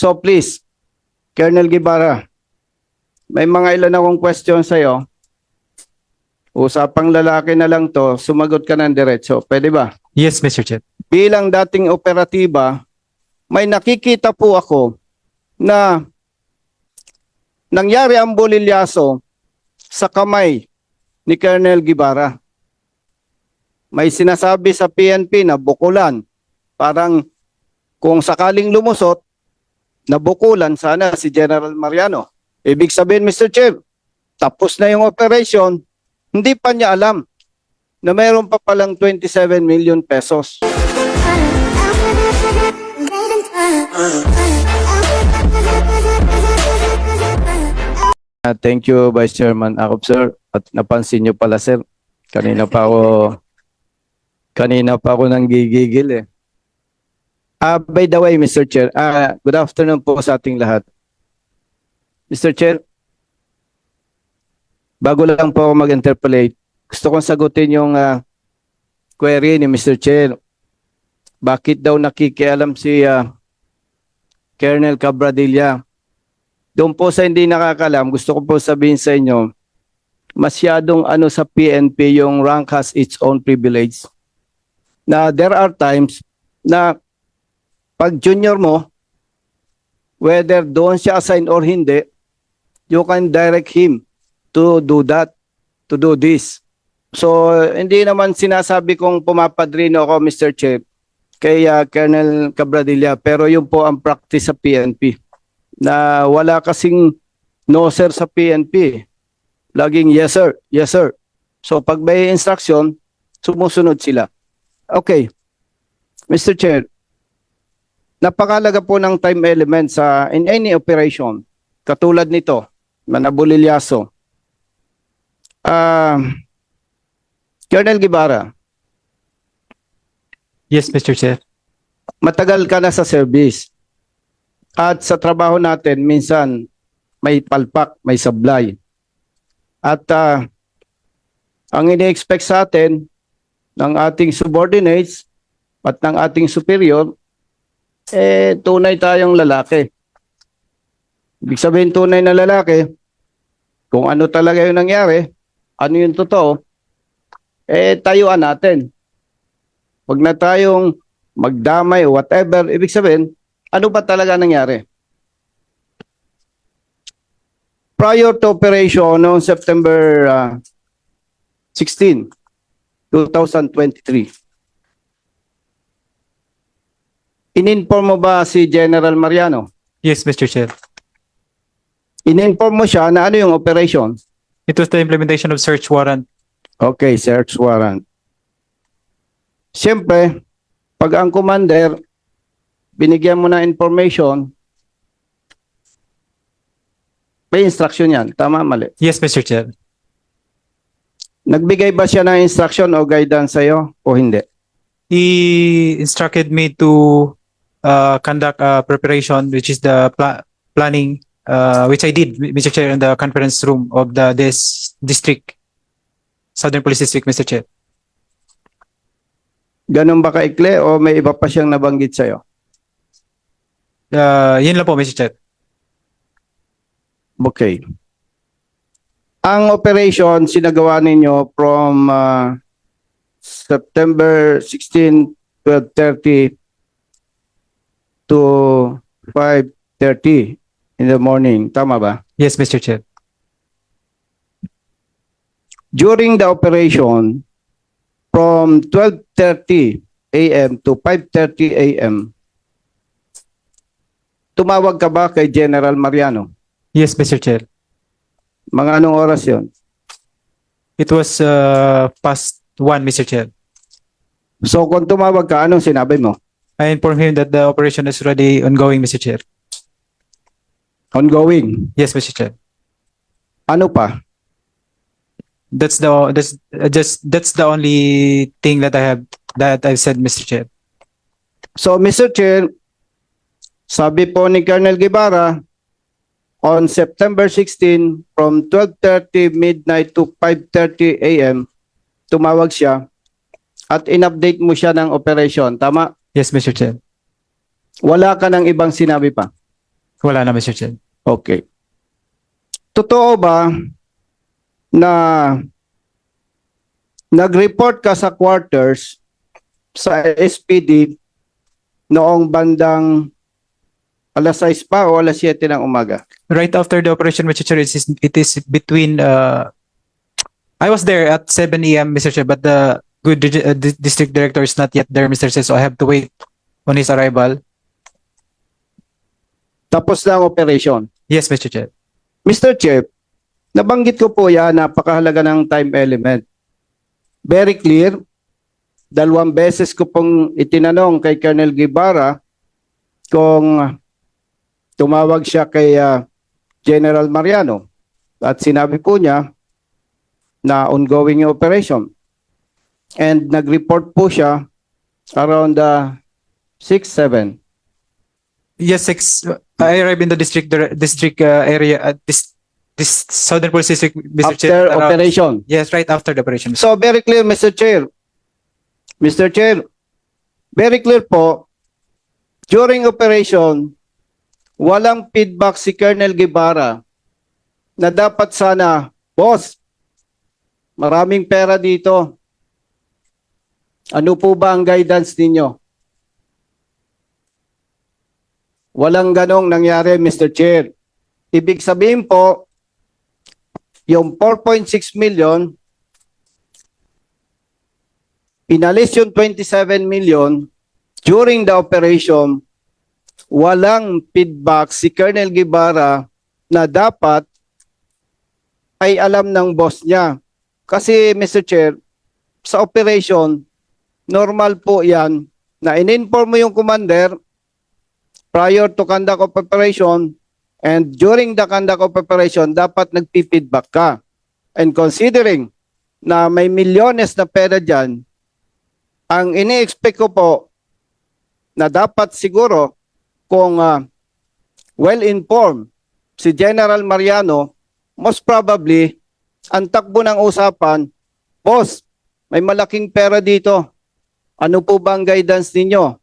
So please, Colonel Guevara, may mga ilan akong question sa'yo. Usapang lalaki na lang to, sumagot ka ng diretso. Pwede ba? Yes, Mr. Chair. bilang dating operatiba, may nakikita po ako na nangyari ang bolilyaso sa kamay ni Colonel Gibara. May sinasabi sa PNP na bukulan. Parang kung sakaling lumusot, nabukulan sana si General Mariano. Ibig sabihin, Mr. Chair, tapos na yung operation, hindi pa niya alam na mayroon pa palang 27 million pesos. Ah, thank you, Vice Chairman Akop, sir. At napansin niyo pala, sir. Kanina pa ako, kanina pa ako nang gigigil eh. Ah, by the way, Mr. Chair, ah, good afternoon po sa ating lahat. Mr. Chair, bago lang po ako mag-interpolate, gusto kong sagutin yung ah, query ni Mr. Chair. Bakit daw nakikialam si ah, Colonel Cabradilla doon po sa hindi nakakalam, gusto ko po sabihin sa inyo, masyadong ano sa PNP yung rank has its own privilege. Na there are times na pag junior mo, whether doon siya assign or hindi, you can direct him to do that, to do this. So, hindi naman sinasabi kong pumapadrino ako, Mr. Chair, kay ah, Colonel Cabradilla, pero yun po ang practice sa PNP na wala kasing no sir sa PNP. Laging yes sir, yes sir. So pag may instruction, sumusunod sila. Okay. Mr. Chair, napakalaga po ng time element sa in any operation katulad nito, manabulilyaso. Ah, Colonel Guevara, Yes, Mr. Chair. matagal ka na sa service. At sa trabaho natin, minsan may palpak, may sablay. At ah, ang ini-expect sa atin ng ating subordinates at ng ating superior, eh tunay tayong lalaki. Ibig sabihin tunay na lalaki, kung ano talaga yung nangyari, ano yung totoo, eh tayuan natin. Huwag na tayong magdamay whatever. Ibig sabihin, ano ba talaga nangyari? Prior to operation noong September ah, 16, 2023, ininform mo ba si General Mariano? Yes, Mr. Chair. Ininform mo siya na ano yung operation? It was the implementation of search warrant. Okay, search warrant. Siyempre, pag ang commander, binigyan mo na information, may instruction yan. Tama, mali. Yes, Mr. Chair. Nagbigay ba siya ng instruction o guidance sa'yo o hindi? He instructed me to uh, conduct a preparation, which is the pla- planning, uh, which I did, Mr. Chair, in the conference room of the this district, Southern Police District, Mr. Chair. Ganun ba kaikli o may iba pa siyang nabanggit sa'yo? Uh, yun lang po, Mr. Chair. Okay. Ang operation sinagawa ninyo from uh, September 16, 12.30 to 5.30 in the morning. Tama ba? Yes, Mr. Chair. During the operation, from 12.30 a.m. to 5.30 a.m., tumawag ka ba kay General Mariano? Yes, Mr. Chair. Mga anong oras yon? It was uh, past one, Mr. Chair. So kung tumawag ka, anong sinabi mo? I informed him that the operation is already ongoing, Mr. Chair. Ongoing. Yes, Mr. Chair. Ano pa? That's the that's uh, just that's the only thing that I have that I've said, Mr. Chair. So Mr. Chair, sabi po ni Colonel Guevara, on September 16 from 12:30 midnight to 5:30 a.m. tumawag siya at in-update mo siya ng operation. Tama? Yes, Mr. Chair. Wala ka ng ibang sinabi pa. Wala na, Mr. Chair. Okay. Totoo ba na nag-report ka sa quarters sa SPD noong bandang alas 6 pa o alas 7 ng umaga? Right after the operation, Mr. Chair, it is, it is between, uh, I was there at 7 a.m., Mr. Chair, but the good uh, di- district director is not yet there, Mr. Chair, so I have to wait on his arrival. Tapos na ang operation. Yes, Mr. Chair. Mr. Chair, nabanggit ko po yan, napakahalaga ng time element. Very clear. Dalawang beses ko pong itinanong kay Colonel Guevara kung tumawag siya kay ah, General Mariano. At sinabi po niya na ongoing yung operation. And nag-report po siya around uh, 6-7. Yes, six, I arrived in the district, dir- district uh, area, at this, this Southern Police District, Mr. Chair. After around- operation. Yes, right after the operation. So very clear, Mr. Chair. Mr. Chair, very clear po, during operation, walang feedback si Colonel Guevara na dapat sana, boss, maraming pera dito. Ano po ba ang guidance ninyo? Walang ganong nangyari, Mr. Chair. Ibig sabihin po, yung 4.6 million inalis yung 27 million during the operation, walang feedback si Colonel Guevara na dapat ay alam ng boss niya. Kasi Mr. Chair, sa operation, normal po yan na in-inform mo yung commander prior to conduct of operation and during the conduct of operation, dapat nagpi-feedback ka. And considering na may milyones na pera dyan, ang ini-expect ko po na dapat siguro kung ah, well-informed si General Mariano, most probably, ang takbo ng usapan, Boss, may malaking pera dito. Ano po ba ang guidance ninyo?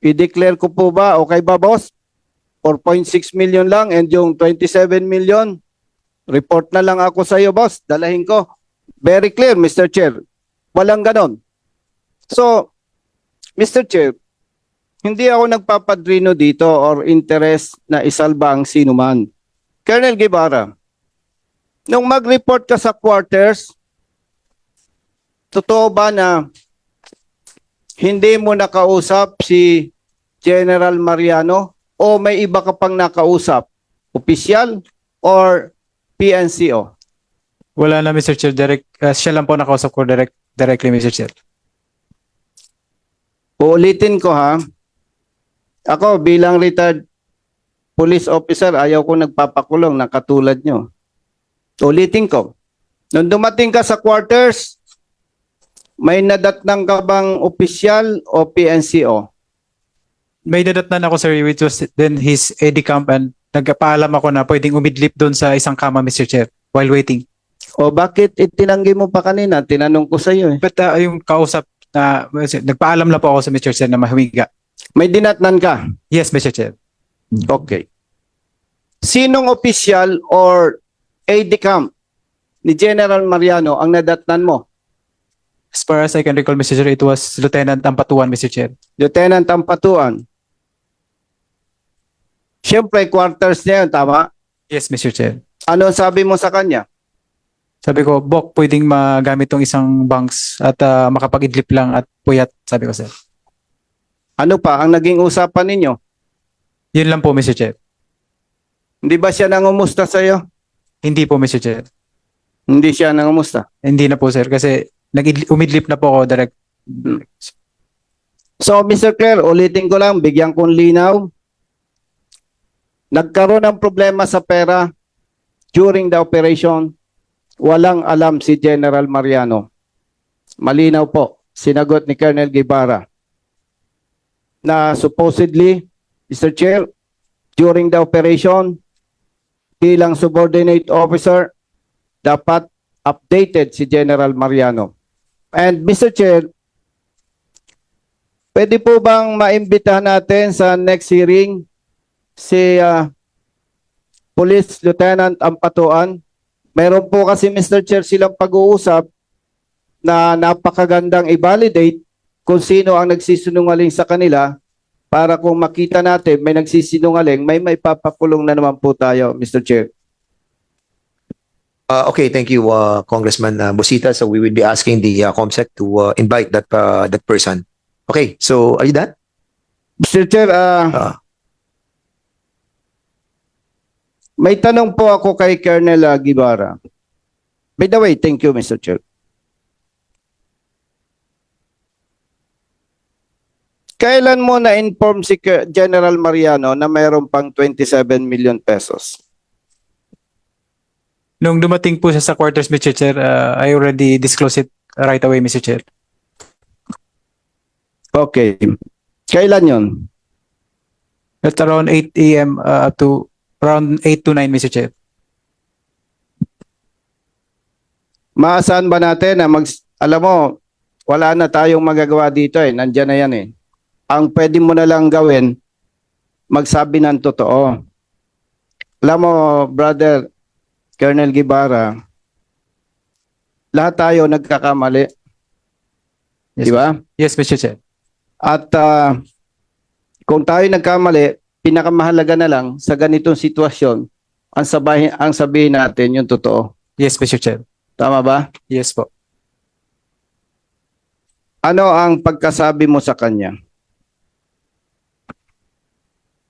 I-declare ko po ba, okay ba boss? 4.6 million lang and yung 27 million, report na lang ako sa iyo boss, dalahin ko. Very clear, Mr. Chair. Walang ganon. So, Mr. Chair, hindi ako nagpapadrino dito or interest na isalba ang sino man. Colonel Guevara, nung mag-report ka sa quarters, totoo ba na hindi mo nakausap si General Mariano o may iba ka pang nakausap? Opisyal or PNCO? Wala na, Mr. Chair. Direct, uh, siya lang po nakausap ko direct, directly, Mr. Chair. Uulitin ko ha. Ako bilang retired police officer, ayaw ko nagpapakulong na katulad nyo. Ulitin ko. Nung dumating ka sa quarters, may nadatnang ka bang opisyal o PNCO? May dadatnan ako, sir, which was then his AD camp and nagpaalam ako na pwedeng umidlip doon sa isang kama, Mr. Chair, while waiting. O bakit itinanggi mo pa kanina? Tinanong ko sa iyo eh. But uh, yung kausap na, nagpaalam lang po ako sa Mr. Chair na mahumiga. May dinatnan ka. Yes, Mr. Chair. Okay. Sinong opisyal or AD camp ni General Mariano ang nadatnan mo? As far as I can recall, Mr. Chair, it was Lieutenant Ampatuan, Mr. Chair. Lieutenant Tampatuan. Siyempre, quarters niya yun, tama? Yes, Mr. Chair. Ano sabi mo sa kanya? Sabi ko, Bok, pwedeng magamit tong isang banks at uh, makapag-idlip lang at puyat, sabi ko, sir. Ano pa ang naging usapan ninyo? Yun lang po, Mr. Chair. Hindi ba siya nangumusta sa iyo? Hindi po, Mr. Chair. Hindi siya nangumusta. Hindi na po, sir, kasi nag umidlip na po ako direct. So, Mr. Claire, ulitin ko lang, bigyan kong linaw. Nagkaroon ng problema sa pera during the operation. Walang alam si General Mariano. Malinaw po, sinagot ni Colonel Guevara na supposedly, Mr. Chair, during the operation, bilang subordinate officer, dapat updated si General Mariano. And Mr. Chair, Pwede po bang maimbitahan natin sa next hearing si ah, Police Lieutenant Ampatuan. Meron po kasi Mr. Chair silang pag-uusap na napakagandang i-validate kung sino ang nagsisinungaling sa kanila para kung makita natin may nagsisinungaling, may may papakulong na naman po tayo, Mr. Chair. Uh, okay, thank you, uh, Congressman uh, Busita. So we will be asking the uh, COMSEC to uh, invite that uh, that person. Okay, so are you done? Mr. Chair, ah, Uh, may tanong po ako kay Colonel ah, Guevara. By the way, thank you, Mr. Chair. Kailan mo na-inform si Ke- General Mariano na mayroon pang 27 million pesos? Nung dumating po siya sa quarters, Mr. Chair, uh, I already disclosed it right away, Mr. Chair. Okay. Kailan yon? At around 8 a.m. uh, to around 8 to 9, Mr. Chair. Maasahan ba natin na mag... Alam mo, wala na tayong magagawa dito eh. Nandiyan na yan eh. Ang pwede mo na lang gawin, magsabi ng totoo. Alam mo, brother, Colonel Guevara, lahat tayo nagkakamali. Yes, Di ba? Yes, Mr. Chair. At ah, kung tayo nagkamali, pinakamahalaga na lang sa ganitong sitwasyon, ang sabihin, ang sabihin natin yung totoo. Yes, Mr. Chair. Tama ba? Yes po. Ano ang pagkasabi mo sa kanya?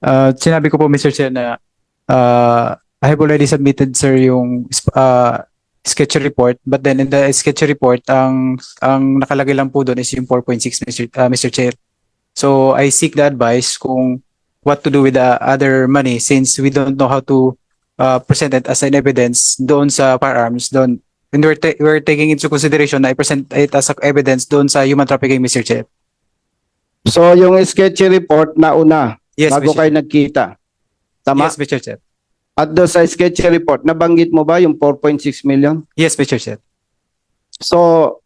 Uh, sinabi ko po, Mr. Chair, na uh, I have already submitted, sir, yung uh, sketch report. But then in the sketch report, ang ang nakalagay lang po doon is yung 4.6, Mr. Uh, Mr. Chair. So I seek the advice kung what to do with the other money since we don't know how to uh, present it as an evidence doon sa firearms doon. And we're, ta- we're taking into consideration na i-present it as evidence doon sa human trafficking, Mr. Chair. So yung sketchy report na una, Yes, bago Mr. kayo nagkita. Tama? Yes, Mr. Chair. At doon sa sketchy report, nabanggit mo ba yung 4.6 million? Yes, Mr. Chair. So,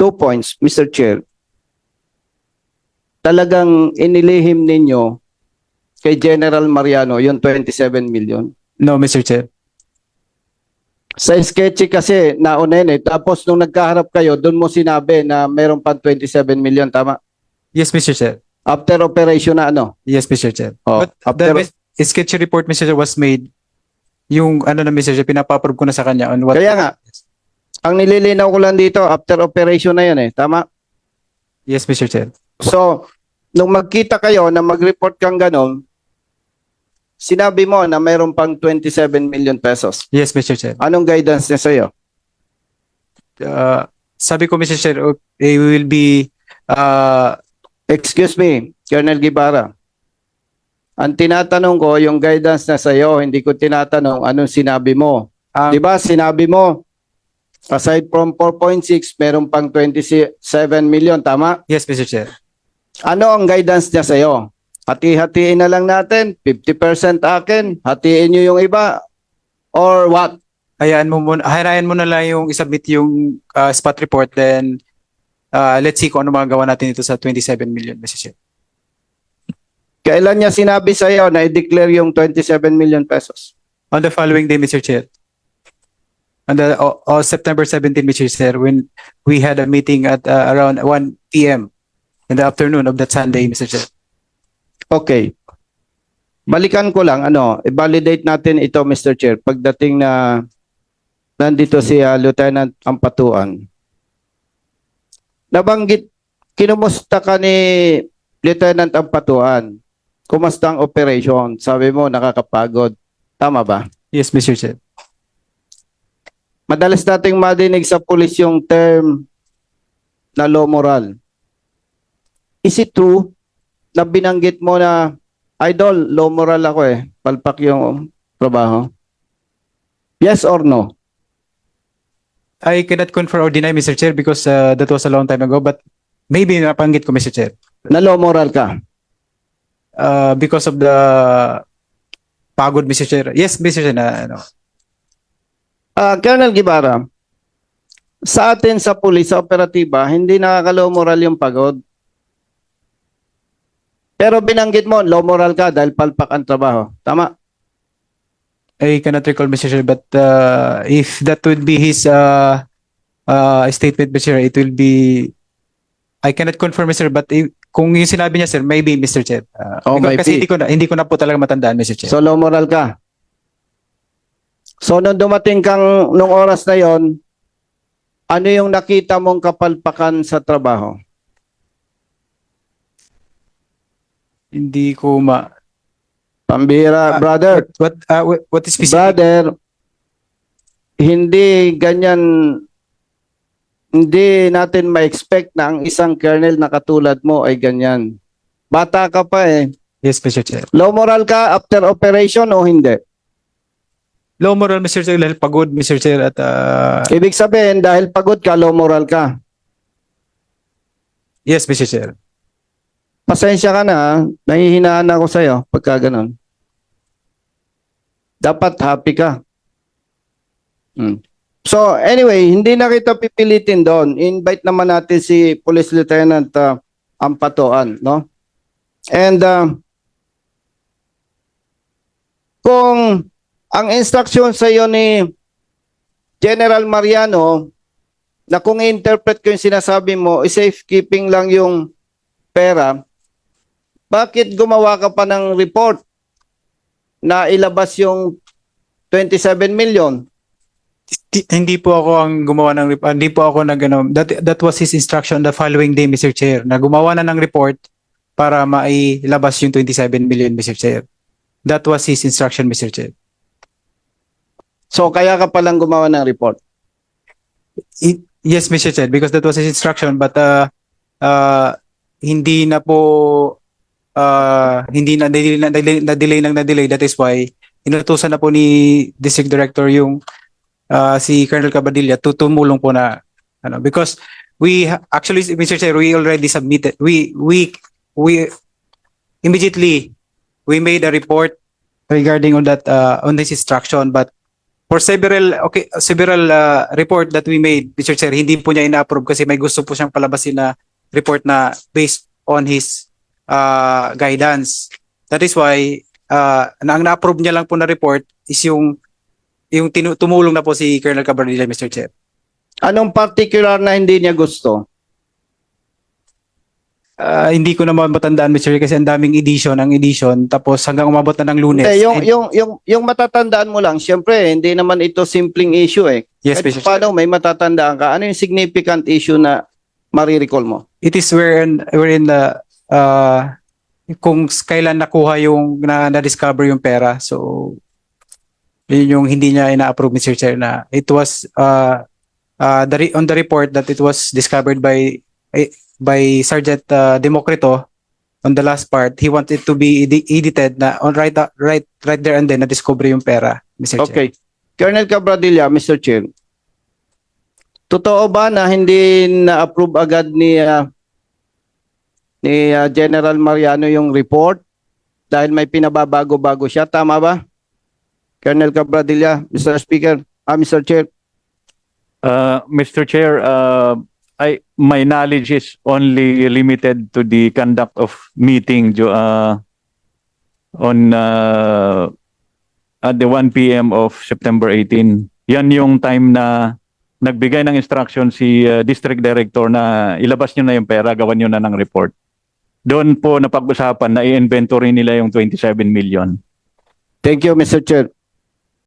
two points, Mr. Chair. Talagang inilihim ninyo kay General Mariano yung 27 million. No, Mr. Chair. Sa sketchy kasi, nauna yun eh. Tapos nung nagkaharap kayo, doon mo sinabi na meron pang 27 million, tama? Yes, Mr. Chair. After operation na ano? Yes, Mr. Chair. Oh, But after, the mis- sketch report, Mr. Chair, was made. Yung ano na, Mr. Chair, pinapa-approve ko na sa kanya on what... Kaya nga. ang nililinaw ko lang dito, after operation na yan eh. Tama? Yes, Mr. Chair. So, nung magkita kayo na mag-report kang ganon, sinabi mo na mayroon pang 27 million pesos. Yes, Mr. Chair. Anong guidance niya sa'yo? Uh, sabi ko, Mr. Chair, uh, we will be... Uh, Excuse me, Colonel Guevara. Ang tinatanong ko, yung guidance na sa'yo, hindi ko tinatanong anong sinabi mo. ang, Di ba, sinabi mo, aside from 4.6, meron pang 27 million, tama? yes, Mr. Chair. Ano ang guidance niya sa'yo? Hati-hatiin na lang natin, 50% akin, hatiin nyo yung iba, or what? Hayaan mo muna, hayaan mo na lang yung isubmit yung uh, spot report, then uh, let's see kung ano magagawa natin ito sa 27 million, Mr. Chair. Kailan niya sinabi sa'yo na i-declare yung 27 million pesos? On the following day, Mr. Chair. On the o- o September 17, Mr. Chair, when we had a meeting at uh, around 1 p.m. in the afternoon of that Sunday, Mr. Chair. Okay. Balikan ko lang, ano, i-validate natin ito, Mr. Chair, pagdating na nandito si ah, Lieutenant Ampatuan. Nabanggit, kinumusta ka ni Lieutenant Ampatuan? Kumusta ang operation? Sabi mo, nakakapagod. Tama ba? Yes, Mr. Chair. Madalas nating madinig sa pulis yung term na low moral. Is it true na binanggit mo na, idol, low moral ako eh, palpak yung trabaho? Yes or no? I cannot confirm or deny, Mr. Chair, because uh, that was a long time ago, but maybe napanggit ko, Mr. Chair. Na low moral ka? Uh, because of the pagod, Mr. Chair. Yes, Mr. Chair, na, ano, Ah, Colonel Gibara, sa atin sa pulis, sa operatiba, hindi nakaka-low moral yung pagod. Pero binanggit mo, low moral ka dahil palpak ang trabaho. Tama? I cannot recall, Mr. Chair, but uh, if that would be his uh, uh, statement, Mr. Chair, it will be, I cannot confirm, Mr. But if, kung yung sinabi niya, sir, maybe, Mr. Chair. Uh, Oh, because- kasi maybe. hindi ko na, hindi ko na po talaga matandaan, Mr. Chair. So low moral ka. So nung dumating kang nung oras na yon, ano yung nakita mong kapalpakan sa trabaho? hindi ko ma... Pambira, Ah, brother. What, uh, what, what is specific? Brother, hindi ganyan hindi natin ma-expect na ang isang kernel na katulad mo ay ganyan. Bata ka pa eh. Yes, Mr. Chair. Low moral ka after operation o hindi? Low moral, Mr. Chair, dahil pagod, Mr. Chair, at uh, Ibig sabihin, dahil pagod ka, low moral ka. yes, Mr. Chair. Pasensya ka na, ha? nahihinaan ako sa'yo pagka ganun. Dapat happy ka. Hmm. So anyway, hindi na kita pipilitin doon. Invite naman natin si Police Lieutenant uh, Ampatoan, no? And uh, kung ang instruction sa iyo ni General Mariano na kung i-interpret ko yung sinasabi mo, safekeeping lang yung pera, bakit gumawa ka pa ng report na ilabas yung 27 million? Di- hindi po ako ang gumawa ng report. Hindi po ako nag ano, that that was his instruction the following day, Mr. Chair, na gumawa na ng report para mailabas yung 27 million, Mr. Chair. That was his instruction, Mr. Chair. So kaya ka palang gumawa ng report. I- yes, Mr. Chair, because that was his instruction but uh, uh, hindi na po uh, hindi na delay na delay, na delay nang na delay that is why inutusan na po ni District Director yung uh, si Colonel Cabadilla to tumulong po na ano because we actually Mr. Chair we already submitted we we we immediately we made a report regarding on that uh, on this instruction but for several okay several uh, report that we made Mr. Chair hindi po niya ina-approve kasi may gusto po siyang palabasin na report na based on his uh, guidance that is why uh, na ang na-approve niya lang po na report is yung yung tinu- tumulong na po si Colonel Cabardilla Mr. Chair Anong particular na hindi niya gusto? Ah, hindi ko na matandaan Mr. Chair kasi ang daming edition ang edition tapos hanggang umabot na ng lunes Hindi, yung, And- yung, yung, yung matatandaan mo lang, syempre, hindi naman ito simpleng issue eh. yes Kahit Mr. Chair paano may matatandaan ka, ano yung significant issue na marirecall mo? it is wherein wherein the uh, kung kailan nakuha yung na, na-discover yung pera. So yun yung hindi niya ina-approve Mr. Chair na it was uh, uh, the re- on the report that it was discovered by eh, by Sergeant uh, Democrito on the last part he wanted to be edi- edited na on right right right there and then na discover yung pera Mr. Okay. Colonel Cabradilla, Mr. Chair. Totoo ba na hindi na-approve agad ni ah, ni ah, General Mariano yung report dahil may pinababago-bago siya? Tama ba? Colonel Cabradilla, Mr. Speaker, ah, Mr. Chair. Uh, Mr. Chair, uh, I, my knowledge is only limited to the conduct of meeting uh, on uh, at the 1 p.m. of September 18. Yan yung time na nagbigay ng instruction si uh, District Director na ilabas nyo na yung pera, gawan nyo na ng report. Doon po napag-usapan na i-inventory nila yung 27 million. Thank you, Mr. Chair.